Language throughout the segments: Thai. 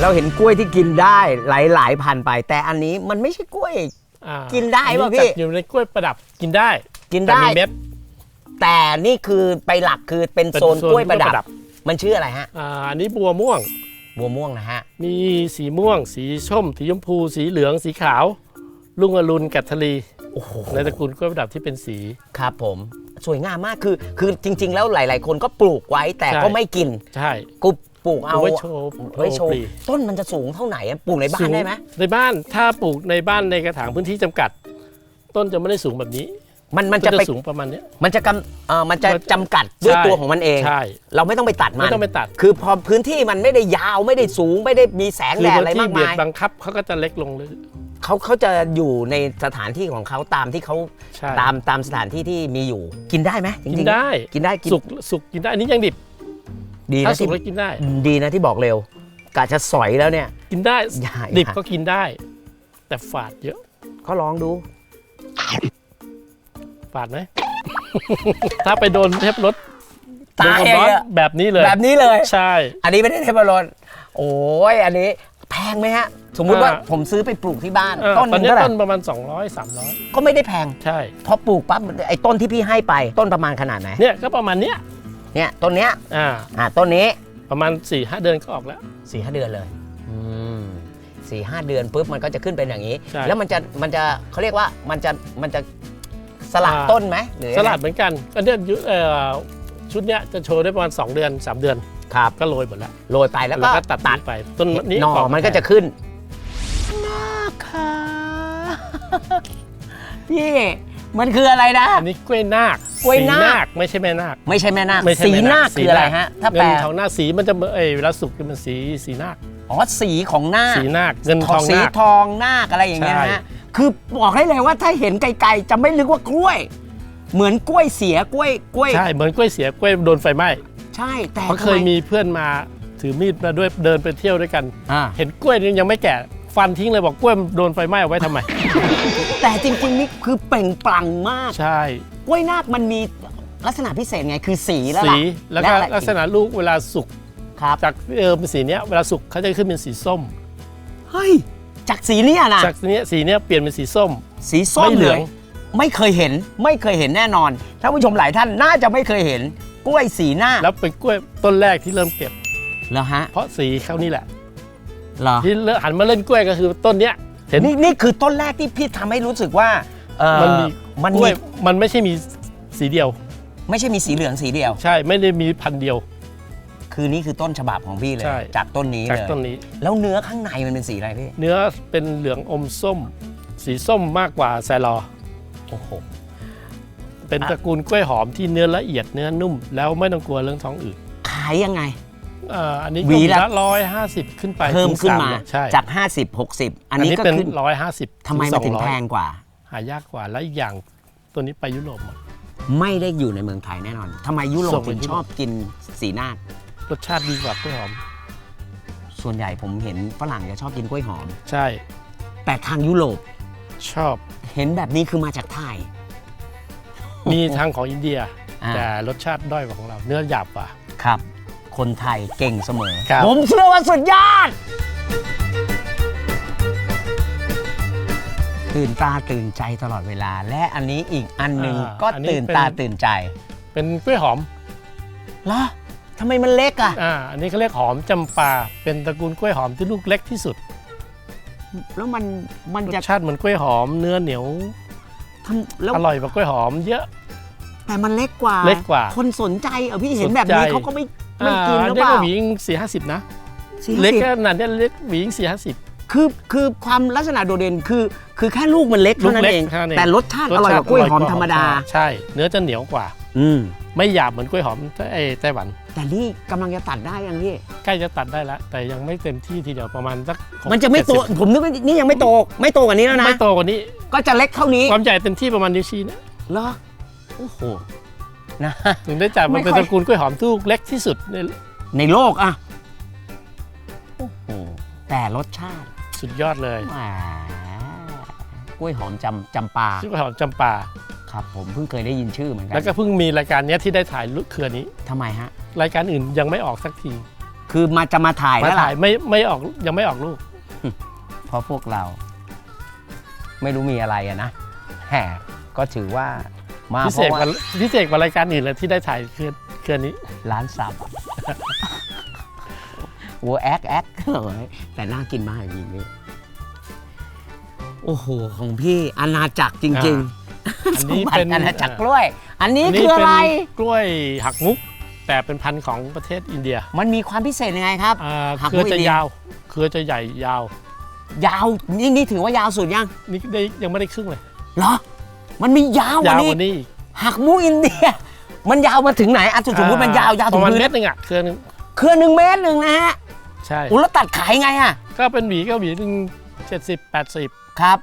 เราเห็นกล้วยที่กินได้หลายหลาย ๆ พันไป แต่อันนี้มันไม่ใช่กล้วย อ่ากินได้ป่ะอันนี้พี่ จัดอยู่ในกล้วยประดับกินได้กินแต่ได้ มีเม็ด แต่นี่คือไปหลักคือเป็นเป็นโซนโซนกล้วยประดักล้วยประดับ บ มันชื่ออะไรฮะ อ่าอันนี้บัวม่วง บัวม่วงนะฮะ มีสีม่วง สีส้ม สีชมพู สีเหลือง สีขาว ลุงอรุณกัตทลีโอ้โห ในตระกูลกล้วยประดับที่เป็นสี ครับผม สวยงามมากคือ คือจริง ๆ แล้วหลาย ๆ คนก็ปลูกไว้แต่ใช่ ก็ไม่กิน ใช่ กู ปลูกเอาเอาไว้โชว์ไว้โชว์ปลีต้นมันจะสูงเท่าไหนอะปลูกในบ้านได้ไหมในบ้านถ้าปลูกในบ้านในกระถางพื้นที่จำกัด ต้นจะไม่ได้สูงแบบนี้มันมันต้จะนไปจะสูงประมาณเนี้ยมันจะกำเอ่อมันจะมันจำกัดด้วยใช่ตัวของมันเอง ใช่ เราไม่ต้องไปตัดมันไม่ต้องไปตัด คือพอพื้นที่มันไม่ได้ยาวไม่ได้สูงไม่ได้มีแสงคือแดดพื้อะไรนที่มากเบียดมายบังคับเขาก็จะเล็กลงเลยเขาเขาจะอยู่ในสถานที่ของเขาตามที่เขาใช่ตามตามสถานที่ที่มีอยู่ กินได้ไหมจริงๆกินได้กินได้กินสุกสุกกินได้อันนี้ยังดิบ ดีถ้านะสุที่กแล้วกินได้ดีนะที่บอกเร็วกะจะสอยแล้วเนี่ย กินได้ อย่าดิบอย่าก็กินได้ แต่ฝาดเยอะ ก็ลองดู ฝาดไหม ถ้าไปโดนเทปรถตายโดนความร้อนเลยอะ แบบนี้เลย แบบนี้เลย ใช่ อันนี้ไม่ได้เทปรนโอ้ยอันนี้แพงไหมฮะ สมมุติว่าอ่า ผมซื้อไปปลูกที่บ้าน เออต้นหตอนนึงนี้เท่าไหร่ต้นประมาณ 200 300 ก็ไม่ได้แพงใช่ พอปลูกปั๊บไอ้ต้นที่พี่ให้ไปต้นประมาณขนาดไหนเนี่ยก็ประมาณเนี้ย เนี่ยต้นเนี้ยอ่าอ่าต้นนี้ประมาณ4ี่ห้าเดือนก็ออกแล้วสี่ห้าเดือนเลยอืมสี่ห้าเดือนปุ๊บมันก็จะขึ้นเป็นอย่างนี้ ใช่แล้วมันจะมันจะเขาเรียกว่ามันจะมันจะสลัดอ่าต้นไหมหรือสลัดเหมือนกันอันเนี้ยยุเอ่อชุดเนี้ยจะโชว์ได้ประมาณ 2 เดือน 3 เดือนครับก็โรยหมดแล้วโรยไปแล้วก็ตัดตัดไปต้นนี้หน่อออกมันก็จะขึ้นมากค่ะพี่ มันคืออะไรนะ อันนี้กล้วยนาคกล้วยนาค สีไม่ใช่แม่นาค ไม่ใช่แม่นาคไม่ใช่สีแม่นาคคืออะไรฮะ ถ้าแปลเงินทองนาคสีมันจะเอยเวลาสุกมันสีสีนาคอ๋อสีของนาคสีนาคเงินทองสีนาค ทองนาคอะไรอย่างเงี้ยนะใช่ ฮะคือบอกได้เลยว่าถ้าเห็นไกลๆจะไม่นึกว่ากล้วย เหมือนกล้วยเสียกล้วยกล้วย ใช่เหมือนกล้วยเสียกล้วยโดนไฟไหม้ใช่แต่เพราะเคยทำไมีเพื่อนมาถือมีดมาด้วยเดินไปเที่ยวด้วยกัน อ่า เห็นกล้วยนี่ยังไม่แก่ ฟันทิ้งเลยบอกกล้วยมันโดนไฟไหม้เอาไว้ทำไม แต่จริงๆนี่คือเปล่งปลั่งมากใช่ กล้วยนาคมันมีลักษณะพิเศษไงคือสีแล้วสีล่ะแล้วก็อะไรลักษณะลูกเวลาสุกครับจากเออเป็นสีเนี้ยเวลาสุกเขาจะขึ้นเป็นสีส้ม เฮ้ยจากสีเนี้ยนะจากสีเนี้ยสีเนี้ยเปลี่ยนเป็นสีส้ม สีส้มไม่เหลืเลองยไม่เคยเห็นไม่เคยเห็นแน่นอนท่านผู้ชมหลายท่านน่าจะไม่เคยเห็นกล้วยสีหน้าคแล้วเป็นกล้วยต้นแรกที่เริ่มเก็บเหรอฮะเพราะสีเขานี่แหละ เหรอ ที่เริ่มหันมาเล่นกล้วยก็คือต้นเนี้ยเห็น นี่นี่คือต้นแรกที่พี่ทำให้รู้สึกว่าเอ่อมันมี มันกล้มีวยมันไม่ใช่มีสีเดียว ไม่ใช่มีสีเหลืองสีเดียว ใช่ไม่ได้มีพันธุ์เดียว คือนี่คือต้นฉบับของพี่เลย ใช่ จากต้นนี้จากเลย ต้นนี้ แล้วเนื้อข้างในมันเป็นสีอะไรพี่ เนื้อเป็นเหลืองอมส้ม สีส้มมากกว่าแซลอ โอ้โห เป็นอะตระกูลกล้วยหอมที่เนื้อละเอียดเนื้อนุ่ม แล้วไม่ต้องกลัวเรื่องท้องอืดขายยังไง เอ่ออันนี้หวีก็ละ ละร้อยห้าสิบขึ้นไปเพิ่มถึงขึ้นมา300ใช่จาก 50 60 อันนี้ก็เป็นขึ้นร้อยห้าสิบทำไมมันถึงแพงกว่า หายากกว่าและอีกอย่างตัวนี้ไปยุโรปหมด ไม่ได้อยู่ในเมืองไทยแน่นอนทำไมยุโรส่ปงไปถึงยุโรป ชอบกินสีนาครสชาติดีกว่ากล้วยหอม ส่วนใหญ่ผมเห็นฝรั่งจะชอบกินกล้วยหอม ใช่แต่ทางยุโรปชอบ เห็นแบบนี้คือมาจากไทย มีทางของอินเดีย อ่า แต่รสชาติด้อยกว่าของเรา เนื้อหยาบกว่า ครับ คนไทยเก่งเสมอ ครับ ผมเชื่อว่าสุดยอด ตื่นตาตื่นใจตลอดเวลา และอันนี้อีกอันหนึ่งอ่าก็อันนี้ตื่นเป็นตาตื่นใจเป็นกล้วยหอม เหรอทำไมมันเล็กอะ อ่า อันนี้เขาเรียกหอมจำปา เป็นตระกูลกล้วยหอมที่ลูกเล็กที่สุด แล้วมันมันรจะสชาติเหมือนกล้วยหอม เนื้อเหนียว ทำแล้ว อร่อยกว่ากล้วยหอม เยอะ แต่มันเล็กกว่า เล็กกว่าคนสนใจเออพี่เห็นสนใจแบบนี้เขาก็ไม่ ไม่กินอ่าหรือเรียเปกล่าว่าหวีสี่ห้าสิบนะ สี่เล็กสิบขนาดเนี้ยเล็กหวีสี่ห้าสิบ คือคือความลักษณะโดดเด่นคือ คือแค่ลูกมันเล็กเท่านั้นลูกเล็กเอง เท่านั้นเอง แต่รสชาติอร่อยกว่ากล้วยหอมธรรมดา ใช่ เนื้อจะเหนียวกว่า อืม ไม่หยาบเหมือนกล้วยหอมไอ้ไต้หวัน แต่นี่กำลังจะตัดได้ยังพี่ ใกล้จะตัดได้แล้ว แต่ยังไม่เต็มที่ทีเดียวประมาณสักหกมันจะไม่โต เจ็ดสิบผมนึกว่านี่ยังไม่โต ไม่โตกว่านี้แล้วนะ ไม่โตกว่านี้ ก็จะเล็กเท่านี้ความใหญ่เต็มที่ประมาณนิ้วชี้นะ เหรอ โอ้โห นะ ถึงได้จัดไม่มันเป็นค่อยตระกูลกล้วยหอมที่ลูกเล็กที่สุดในในโลกอะโอ้โหแต่รสชาติสุดยอดเลยแหมกล้วยหอมจำจำปาชื่อกล้วยหอมจำปาครับ ผมเพิ่งเคยได้ยินชื่อเหมือนกัแล้วก็เพิ่งมีรายการเนี้ยที่ได้ถ่ายลูกเครือนี้ทำไมฮะ รายการอื่นยังไม่ออกสักทีคือมาจะมาถ่ายมาแล้วล่ะถ่ายไม่ไม่ออกยังไม่ออกลูก เพราะพวกเรา ไม่รู้มีอะไรอะนะแหมก็ถือว่า มาพิเพเศษราะกว่าว่าพิเศษกว่ารายการอื่นเลยที่ได้ถ่ายเคลื่อนเคลื่อนนี้ ร้านซับโอ้แอคแอคเอ้ยแต่น่ากินมากจริงๆนี่โอ้โห ของพี่อาณาจักรจริงอันๆนี้สมบัติเป็นอาณาจักรกล้วย อันนี้อันคืนี้ออะไร เป็นกล้วยหักมุก แต่เป็นพันธุ์ของประเทศอินเดียมันมีความพิเศษยังไงครับ อ่าหักเคมุรืกอจะอินเดีย ยาว เครือจะใหญ่ยาว ยาวนี่นี่ถือว่ายาวสุดยัง นี่ได้ยังไม่ได้ครึ่งเลยเหรอ มันมียาวกยาว่าวกนี้ว่านี้อีกหักมุกอินเดีย มันยาวมาถึงไหนอะสมมติมันยาวยาวปถึงระมาณพื้นเม็ดหนึงอะเครือหนึงเครือหนึ่งเมตรหนึ่งนะฮะใช่อุ้แล้วตัดขายไงอะก็เป็นหวีก็หวีหนึ่งเจ็ดสิบแปดสิบครับ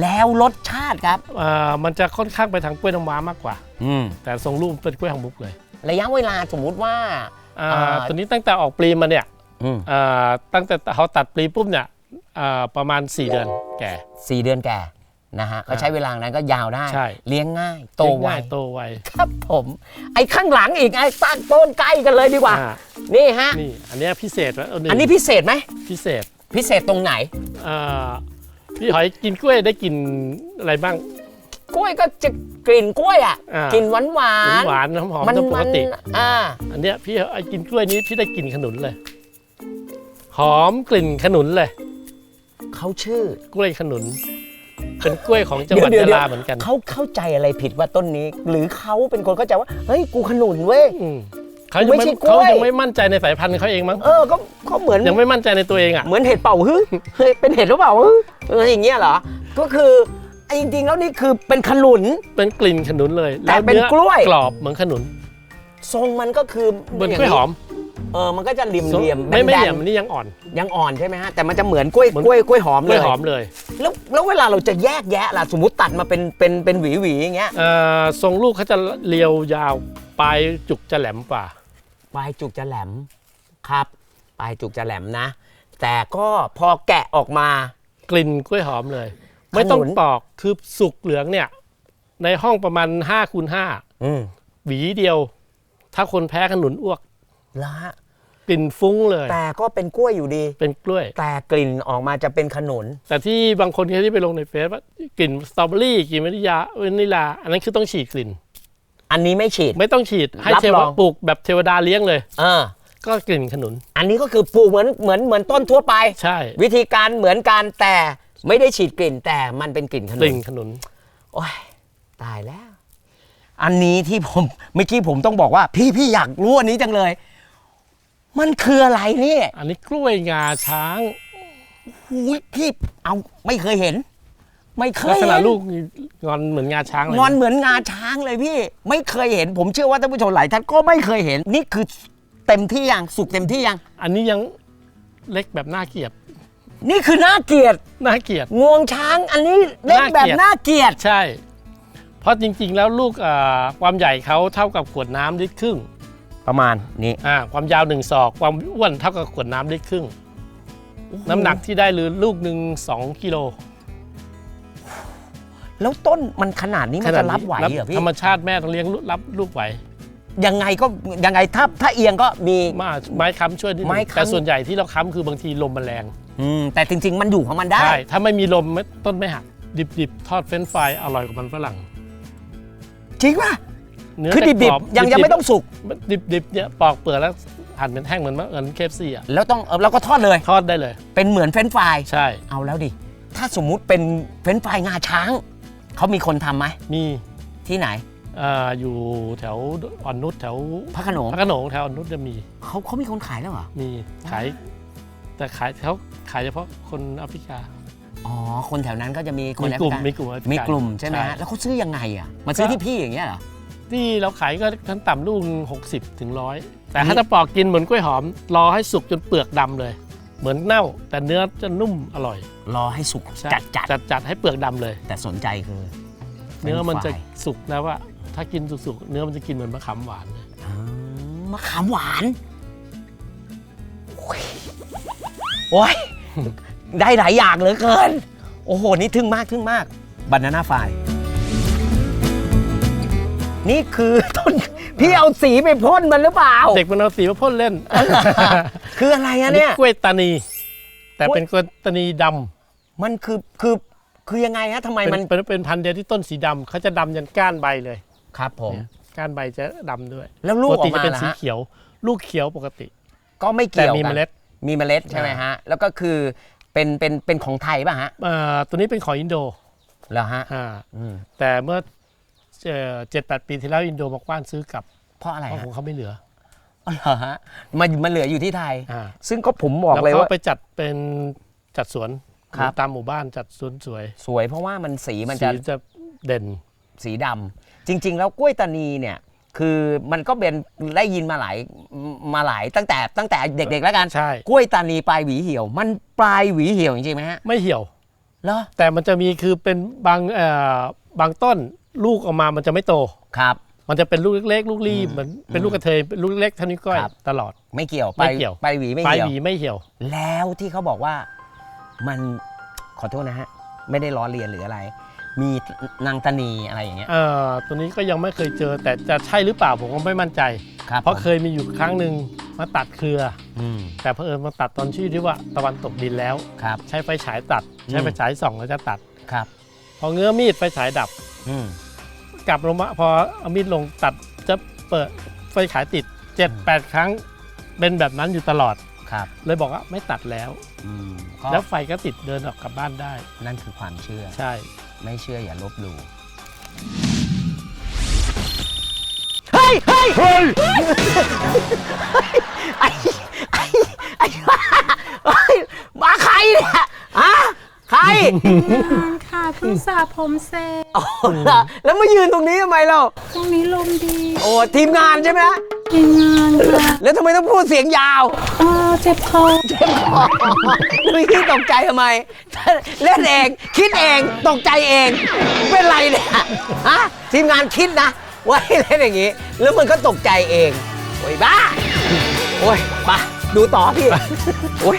แล้วรสชาติครับ อ่ามันจะค่อนข้างไปทางกล้วยน้ำว้ามากกว่า อืมแต่ทรงรูปเป็นกล้วยหักมุกเลยระยะเวลาสมมุติว่า อ่าอ่า ตัวนี้ตั้งแต่ออกปลีมาเนี่ยอืมอ่าตั้งแต่เขาตัดปลีปุ๊บเนี่ยอ่าประมาณ 4 เดือนแก่สี่เดือนแก่ นะฮะก็ใช้เวลานั้นก็ยาวได้ ใช่ เลี้ยงง่าย โตไว ง่ายโตไวครับผม ไอ้ข้างหลังอีกไอ้ตั้งต้นใกล้กันเลยดีกว่า อ่านี่ฮะ นี่อันเนี้ยพิเศษวะเาหงอันนี้พิเศษไหม พิเศษพิเศษตรงไหน อ่าพี่หอยกินกล้วยได้กินอะไรบ้าง กล้วยก็จะกลิ่นกล้วยอะ อ่ากกลิ่นหวานหวานหวานๆหอมมันๆต้องปมักนติ อ่า อันเนี้ยพี่ไอ้กินกล้วยนี้พี่ได้กลิ่นขนุนเลย หอมกลิ่นขนุนเลย เขาชื่อ กล้วยขนุน เป็นกล้วยของจังหวัดเดี๋ยยะวๆลาเหมือนกันเขาเข้าใจอะไรผิดว่าต้นนี้ หรือเขาเป็นคนเข้าใจว่าเฮ้ยกูขนุนเว้ยอืมเขายังไม่ไม่ใช่กล้เขาวยยังไม่มั่นใจในสายพันธุ์เขาเองมั้งเออก็ก็เหมือนยังไม่มั่นใจในตัวเองอะเหมือนเห็ดเป่าฮึเฮ้ยเป็นเห็ดหรือเปล่าฮึเอออย่างเงี้ยเหรอก็คือไอ้จริงๆแล้วนี่คือเป็นขนุนเป็นกลิ่นขนุนเลยแต่แล้วเป็นนื้อกล้วยกรอบเหมือนขนุน ทรงมันก็คือเหมือนกล้วยหอม เออมันก็จะเหลี่ยมเหลี่ยมๆไม่ไม่แบเหลี่ยนมนี่ยังอ่อนๆยังอ่อนใช่ไหมฮะแต่มันจะเหมือนกล้วยเหมือนกล้วยกล้วยหอมกเลล้วยยหอมเลยแล้วแล้วเวลาเราจะแยกแยะล่ะสมมติตัดมาเป็นเป็นเป็นหวีหวีๆอย่างเงี้ยเอ่อทรงลูกเขาจะเรียวยาวปลายจุกจะแหลมกว่า ปลายจุกจะแหลมครับปลายจุกจะแหลมนะ แต่ก็พอแกะออกมา กลิ่นกล้วยหอมเลย ไม่ต้องขนุนปอกคือสุกเหลืองเนี่ย ในห้องประมาณ5คูณอืม5หวีเดียว ถ้าคนแพ้ขนุนอ้วก ละฮะกลิ่นฟุ้งเลย แต่ก็เป็นกล้วยอยู่ดี เป็นกล้วย แต่กลิ่นออกมาจะเป็นขนุน แต่ที่บางคนที่ไปลงในเฟซว่ากลิ่นสตรอเบอรี่กลิ่นวานิลาเวนิลา อันนั้นคือต้องฉีดกลิ่น อันนี้ไม่ฉีดไม่ต้องฉีดให้รับเทวรดาองปลูกแบบเทวดาเลี้ยงเลยเออก็กลิ่นขนุน อันนี้ก็คือปลูกเหมือนเหมือนเหมือนต้นทั่วไป ใช่ วิธีการเหมือนกันแต่ไม่ได้ฉีดกลิ่นแต่มันเป็นกลิ่นขกนุลิ่นนขนุนโอ้ยตายแล้ว อันนี้ที่ผมเมื่อกี้ผมต้องบอกว่า พี่พี่อยากรู้อันนี้จังเลย มันคืออะไรเนี่ยอันนี้กล้วยงาช้างอุ๊ยพี่เอาไม่เคยเห็น ไม่เคลัยกษเห็ณะนลูกงอนเหมือนงาช้างเลยงอนเหมือนงาช้างเลยพี่ ไม่เคยเห็น ผมเชื่อว่าท่านผู้ชมหลายท่านก็ไม่เคยเห็น นี่คือเต็มที่ยังสุกเต็มที่ยัง อันนี้ยังเล็กแบบน่าเกลียดนี่คือน่าเกลียดน่าเกลียด งวงช้าง อันนี้เล็กแบบน่าน่าเกลียดเกลียดใช่ เพราะจริงๆ แล้วลูกอ่าความใหญ่เขาเท่ากับขวดน้ำลิตรครึ่ง ประมาณนี้ อ่าความยาวหนึ่งศอก ความอ้วนเท่ากับขวดน้ำลิตรครึ่ง น้ำหนักที่ได้หรือลูกหนึ่งสองกิโลแล้วต้นมันขนาดนี้มันจะรับไหวขนาดเหรอนี้พี่ธรรมชาติแม่ต้องเลี้ยงลูกรับลูกไหวยังไงก็ยังไงถ้าถ้าเอียงก็มีมาไม้ค้ำช่วยนิดนึไม้งค้ำแต่ส่วนใหญ่ที่เราค้ำคือบางทีลมมันแรงอืมแต่จริง ๆ มันอยู่ของมันได้ใช่ถ้าไม่มีลมไม่ต้นไม่หักดิบๆ ทอดเฟรนช์ฟรายอร่อยกว่ามันฝรั่ง จริงป่ะ เนื้อคือจะดิบกรอบๆยังยังไม่ต้องสุกดิบๆเนี่ยปอกเปลือกแล้วหั่นเป็นแท่งเหมือนเหมือนเคฟซีอะแล้วต้องเออเราก็ทอดเลย ทอดได้เลย เป็นเหมือนเฟรนช์ฟราย ใช่เอาแล้วดิ ถ้าสมมุติเป็นเฟรนช์ฟรายงาช้าง เขามีคนทำไหมมีที่ไหน อ่าอยู่แถวอ่อนนุชแถวพระโขนงพระโขนงแถวอ่อนนุชจะมีเขาเขามีคนขายแล้วเหรอ มีขาย แต่ขายเขาขายเฉพาะคนแอฟริกาอ๋อ คนแถวนั้นก็จะมีคนมีแอฟกริลุ่มกามีกลุ่มแอฟริกามีกลุ่มใช่ไหมฮะใช่แล้วเขาซื้อยังไงอะ มาซื้อที่พี่อย่างเงี้ยเหรอ ที่เราขายก็ขั้นต่ำลูกหกสิบถึงร้อยแต่อันนี้ถ้าจะปอกกินเหมือนกล้วยหอม รอให้สุกจนเปลือกดำเลย เหมือนเน่า แต่เนื้อจะนุ่มอร่อย รอให้สุกใช่จัดจัดจัดจัดให้เปลือกดำเลย แต่สนใจคือ เนื้อมันจะฟรนช์ฟรายสุกแล้วว่าถ้ากินสุกๆเนื้อมันจะกินเหมือนมะขามหวานเลยอืมมะขามหวานโอ้ยโอ้ยได้หลายอย่างเหลือเกิน โอ้โห นี่ทึ่งมากทึ่งมากบานาน่าไฟ นี่คือต้นพี่เอาสีไปพ่นมันหรือเปล่า เด็กมันเอาสีมาพ่นเล่นคืออะไรอัอะนนี้เนี่ยกล้วยตานี แต่กล้วยเป็นกล้วยตานีดำมันคือคือคือยังไงฮะทำไมเป็มันนเป็นเป็นพันธุ์เดียวที่ต้นสีดำเขาจะดำยันก้านใบเลยครับผมเนี่ยก้านใบจะดำด้วย แล้วลูกปอกอกติจะมาเป็นล่ะสีฮะเขียว ลูกเขียวปกติ ก็ไม่แต่เกี่ยวมีกัเมนล็ดมีเมล็ดใช่ไหมฮะ แล้วก็คือเป็นเป็นเป็นของไทยป่ะฮะอ่าตัวนี้เป็นของอินโดเหรอฮะอ่าอืมแต่ เมื่อเจ็ดแปดปีที่แล้วอินโดมากว้านซื้อกลับเพราะอะไรเพราะฮะของเขาไม่เหลืออ๋อเหรอฮะมันมันเหลืออยู่ที่ไทย อ่าซึ่งก็ผมบอกแล้วเลยเขาว่า ไปจัดเป็นจัดสวนครับ ตามหมู่บ้านจัดสวนสวยสวยเพราะว่ามันสีมันสีจะจะเด่น สีดำจริง ๆ แล้วกล้วยตานีเนี่ย คือมันก็เป็นได้ยินมาหลายมาหลายตั้งแต่ตั้งแต่เด็ก ๆ แล้วกันใช่ กล้วยตานีปลายหวีเหี่ยว มันปลายหวีเหี่ยวจริงๆไหมฮะไม่เหี่ยว เหรอแต่มันจะมีคือเป็นบางเอ่อบางต้น ลูกออกมามันจะไม่โต ครับ มันจะเป็นลูกเล็กๆ ลูกรีบเหมือนเป็นลูกกระเทยเป็นลูกเล็กเท่านี้วก้อยครับ ตลอด ไม่เกี่ยวไม่เกี่ยวปลายหวีไม่ปลายเกี่ยว หวีไม่เหี่ยว แล้วที่เขาบอกว่ามันขอโทษนะฮะ ไม่ได้ล้อเลียนหรืออะไร มีนางตานีอะไรอย่างเงี้ย เอ่อตัวนี้ก็ยังไม่เคยเจอ แต่จะใช่หรือเปล่าผมก็ไม่มั่นใจ ครับเพราะผมเคยมีอยู่ครั้งหนึ่งมาตัดเครือ อืมแต่เพอเอิญมาตัดตอนชื่อที่ว่าตะวันตกดินแล้ว ครับ ใช้ไฟฉายตัด ใช้อืมไฟฉายส่องแล้วจะตัด ครับ พอเงื้อมีดไฟฉายดับ อืม กลับลงมาพอเอามีดลงตัดจะเปิดไฟฉายติด7จ็ดแปดครั้ง เป็นแบบนั้นอยู่ตลอด ครับเลยบอกว่าไม่ตัดแล้ว อืมก็แล้วไฟก็ติดเดินออกกลับบ้านได้ นั่นคือความเชื่อ ใช่ ไม่เชื่ออย่าลบหลู่เฮ้ยเฮ้ยเฮ้ยไอ้ไอ้ไอ้บ้าเฮ้ยมาใครเนี่ยฮะใครงานค่ะ เพิ่งสระผมเสร็จอ๋อเหรอแล้วมายืนตรงนี้ทำไมเรา ตรงนี้ลมดีโอ้ทีมงานใช่ไหมฮะทีมงานค่ะแล้วทำไมต้องพูดเสียงยาวเออเจ็บคอเจ็บคอไม่คิดตกใจทำไม เล่นเองคิดเองตกใจเองเป็นไรเนี่ยฮะทีมงานคิดนะว่าให้เล่นอย่างนี้ แล้วมันก็ตกใจเองโอ้ยบ้าโอ้ยมาดูต่อพี่โอ้ย